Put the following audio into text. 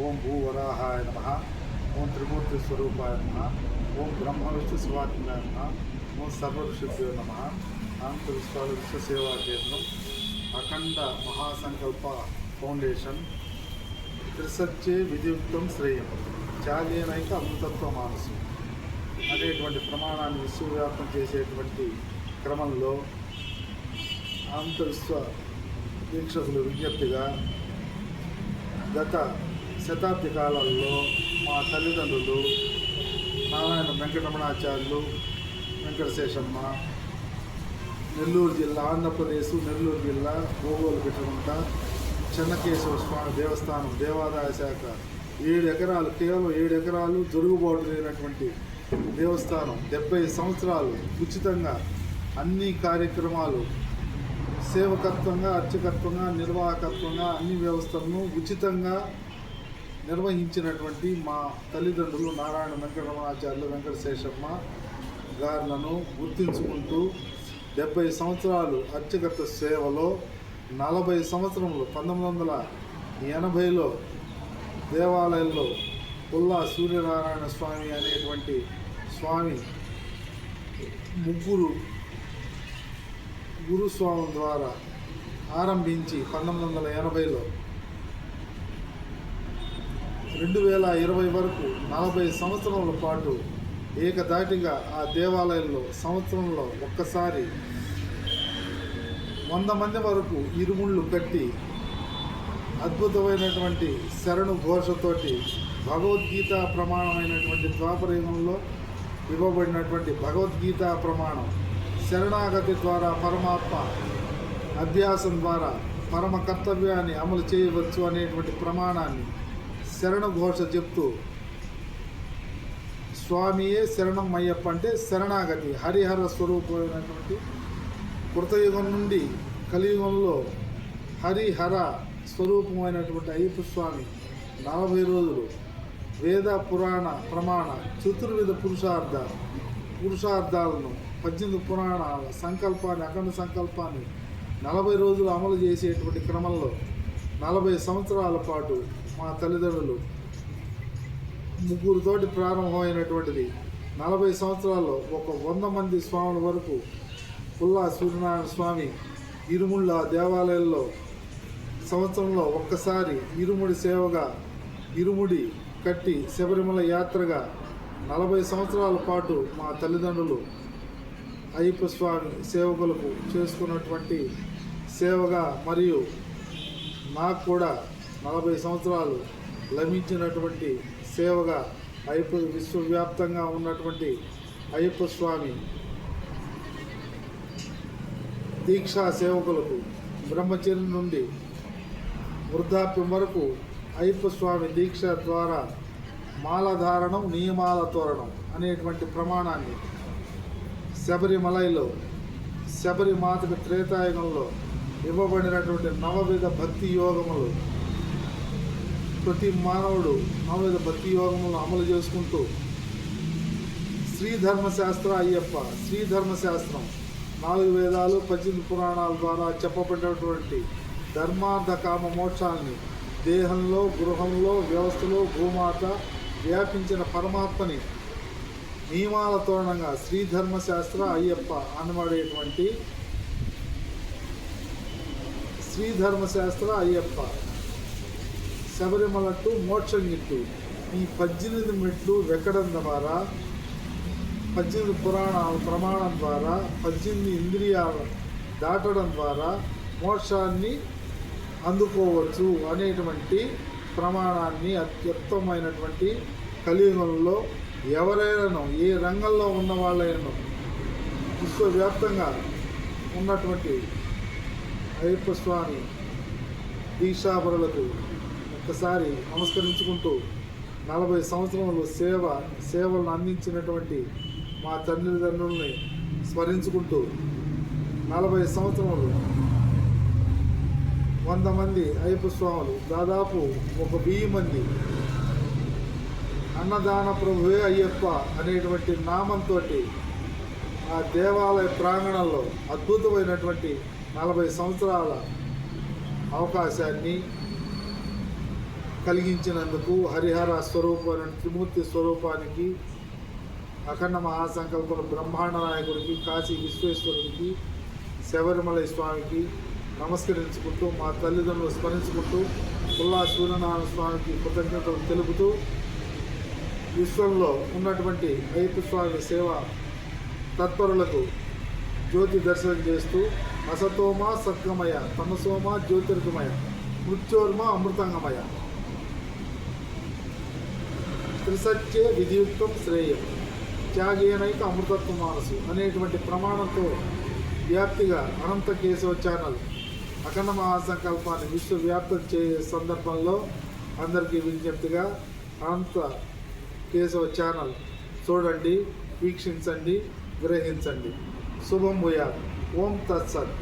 ఓం భూవరాహాయ నమ. ఓం త్రిమూర్తి స్వరూపాయ నమ. ఓం బ్రహ్మ విష్ణు శివాత్మాయ నమ. ఓం సర్వఋషిభ్యో నమ. ఆంధ్రవిశ్వాల విశ్వ సేవా కేంద్రం అఖండ మహాసంకల్ప ఫౌండేషన్. త్రిసత్యే విధియుక్తం శ్రేయం. చాలేనైక అమృతత్వ మానసు. అనేటువంటి ప్రమాణాన్ని విశ్వవ్యాప్తం చేసేటువంటి క్రమంలో ఆంతరిస్వ వీక్షకులు విజ్ఞప్తిగా గత శతాబ్ది కాలాల్లో మా తల్లిదండ్రులు నారాయణ వెంకటరమణాచార్యులు వెంకటశేషమ్మ నెల్లూరు జిల్లా ఆంధ్రప్రదేశ్ నెల్లూరు జిల్లా గోగోలు పెట్టకుంట చెన్నకేశ్వర స్వామి దేవస్థానం దేవాదాయ శాఖ. ఏడు ఎకరాలు కేవలం ఏడు ఎకరాలు జరుగుబాటు లేనటువంటి దేవస్థానం. డెబ్బై సంవత్సరాలు ఉచితంగా అన్ని కార్యక్రమాలు సేవకత్వంగా అర్చకత్వంగా నిర్వాహకత్వంగా అన్ని వ్యవస్థలను ఉచితంగా నిర్వహించినటువంటి మా తల్లిదండ్రులు నారాయణ వెంకటరమణాచార్యులు వెంకటశేషమ్మ గారులను గుర్తించుకుంటూ డెబ్బై సంవత్సరాలు అర్చకత్వ సేవలో నలభై సంవత్సరంలో పంతొమ్మిది వందల ఎనభైలో దేవాలయంలో పుల్లా సూర్యనారాయణ స్వామి అనేటువంటి స్వామి ముగ్గురు గురుస్వామి ద్వారా ఆరంభించి పంతొమ్మిది వందల ఎనభైలో రెండు వేల ఇరవై వరకు నలభై సంవత్సరాల పాటు ఏకదాటిగా ఆ దేవాలయంలో సంవత్సరంలో ఒక్కసారి వంద మంది వరకు ఇరుముళ్ళు కట్టి అద్భుతమైనటువంటి శరణు ఘోషతోటి భగవద్గీత ప్రమాణమైనటువంటి ద్వాపరయుగంలో ఇవ్వబడినటువంటి భగవద్గీత ప్రమాణం శరణాగతి ద్వారా పరమాత్మ అభ్యాసం ద్వారా పరమ కర్తవ్యాన్ని అమలు చేయవచ్చు అనేటువంటి ప్రమాణాన్ని శరణ ఘోష చెప్తూ స్వామియే శరణం అయ్యప్ప అంటే శరణాగతి హరిహర స్వరూపమైనటువంటి కృతయుగం నుండి కలియుగంలో హరిహర స్వరూపమైనటువంటి అయ్యప్ప స్వామి నలభై రోజులు వేద పురాణ ప్రమాణ చతుర్విధ పురుషార్థ పురుషార్థాలను పద్దెనిమిది పురాణాల సంకల్పాన్ని అఖండ సంకల్పాన్ని నలభై రోజులు అమలు చేసేటువంటి క్రమంలో నలభై సంవత్సరాల పాటు మా తల్లిదండ్రులు. ముగ్గురుతోటి ప్రారంభమైనటువంటిది నలభై సంవత్సరాల్లో ఒక వంద మంది స్వాముల వరకు పుల్లా సూర్యనారాయణ స్వామి ఇరుముళ్ళ దేవాలయంలో సంవత్సరంలో ఒక్కసారి ఇరుముడి సేవగా ఇరుముడి కట్టి శబరిమల యాత్రగా నలభై సంవత్సరాల పాటు మా తల్లిదండ్రులు అయ్యప్ప స్వామి సేవకులకు చేసుకున్నటువంటి సేవగా మరియు నాకు కూడా నలభై సంవత్సరాలు లభించినటువంటి సేవగా అయ్యప్ప విశ్వవ్యాప్తంగా ఉన్నటువంటి అయ్యప్ప స్వామి దీక్షా సేవకులకు బ్రహ్మచర్యం నుండి వృద్ధాప్యం వరకు అయ్యప్ప స్వామి దీక్ష ద్వారా మాలధారణం నియమాల తోరణం అనేటువంటి ప్రమాణాన్ని శబరిమలైలో శబరిమాతకు త్రేతాయుగంలో ఇవ్వబడినటువంటి నవవిధ భక్తి యోగములు ప్రతి మానవుడు నవవిధ భక్తి యోగములను అమలు చేసుకుంటూ శ్రీ ధర్మశాస్త్ర అయ్యప్ప శ్రీ ధర్మశాస్త్రం నాలుగు వేదాలు పద్దెనిమిది పురాణాల ద్వారా చెప్పబడినటువంటి ధర్మార్థ కామ మోక్షాల్ని దేహంలో గృహంలో వ్యవస్థలో భూమాత వ్యాపించిన పరమాత్మని నియమాల తోరణంగా శ్రీ ధర్మశాస్త్ర అయ్యప్ప అనబడేటువంటి శ్రీ ధర్మశాస్త్ర అయ్యప్ప. శబరిమల టు మోక్షం ఇట్టు. ఈ పద్దెనిమిది మెట్లు వెక్కడం ద్వారా పద్దెనిమిది పురాణాల ప్రమాణం ద్వారా పద్దెనిమిది ఇంద్రియాలు దాటడం ద్వారా మోక్షాన్ని అందుకోవచ్చు అనేటువంటి ప్రమాణాన్ని అత్యుత్తమైనటువంటి కలియుగంలో ఎవరైనాను ఏ రంగంలో ఉన్న వాళ్ళైనా విశ్వవ్యాప్తంగా ఉన్నటువంటి అయ్యప్ప స్వామి దీక్షాపరులకు ఒక్కసారి నమస్కరించుకుంటూ నలభై సంవత్సరములు సేవ సేవలను అందించినటువంటి మా తల్లిదండ్రుల్ని స్మరించుకుంటూ నలభై సంవత్సరములు వంద మంది అయ్యప్ప స్వాములు దాదాపు ఒక వెయ్యి మంది అన్నదాన ప్రభువే అయ్యప్ప అనేటువంటి నామంతో ఆ దేవాలయ ప్రాంగణంలో అద్భుతమైనటువంటి నలభై సంవత్సరాల అవకాశాన్ని కలిగించినందుకు హరిహర స్వరూపమైన త్రిమూర్తి స్వరూపానికి అఖండ మహాసంకల్పన బ్రహ్మాండ నాయకుడికి కాశీ విశ్వేశ్వరుడికి శబరిమల స్వామికి నమస్కరించుకుంటూ మా తల్లిదండ్రులు స్మరించుకుంటూ పుల్లా సూర్యనారాయణ స్వామికి కృతజ్ఞతలు తెలుపుతూ విశ్వంలో ఉన్నటువంటి అయ్యప్ప స్వామి సేవ తత్పరులకు జ్యోతి దర్శనం చేస్తూ అసతోమ సత్గమయ తమసోమ జ్యోతిర్గమయ మృత్యోర్మ అమృతంగమయ. త్రిసత్యే విధియుక్తం శ్రేయం. త్యాగేనైక అమృతత్వ మానసు అనేటువంటి ప్రమాణంతో వ్యాప్తిగా అనంత కేశవ ఛానల్ అఖండ మహాసంకల్పాన్ని విశ్వవ్యాప్తం చేసే సందర్భంలో అందరికీ విజ్ఞప్తిగా అనంత కేశవ ఛానల్ చూడండి వీక్షించండి గ్రహించండి. శుభం భూయా ఓం తత్సత్.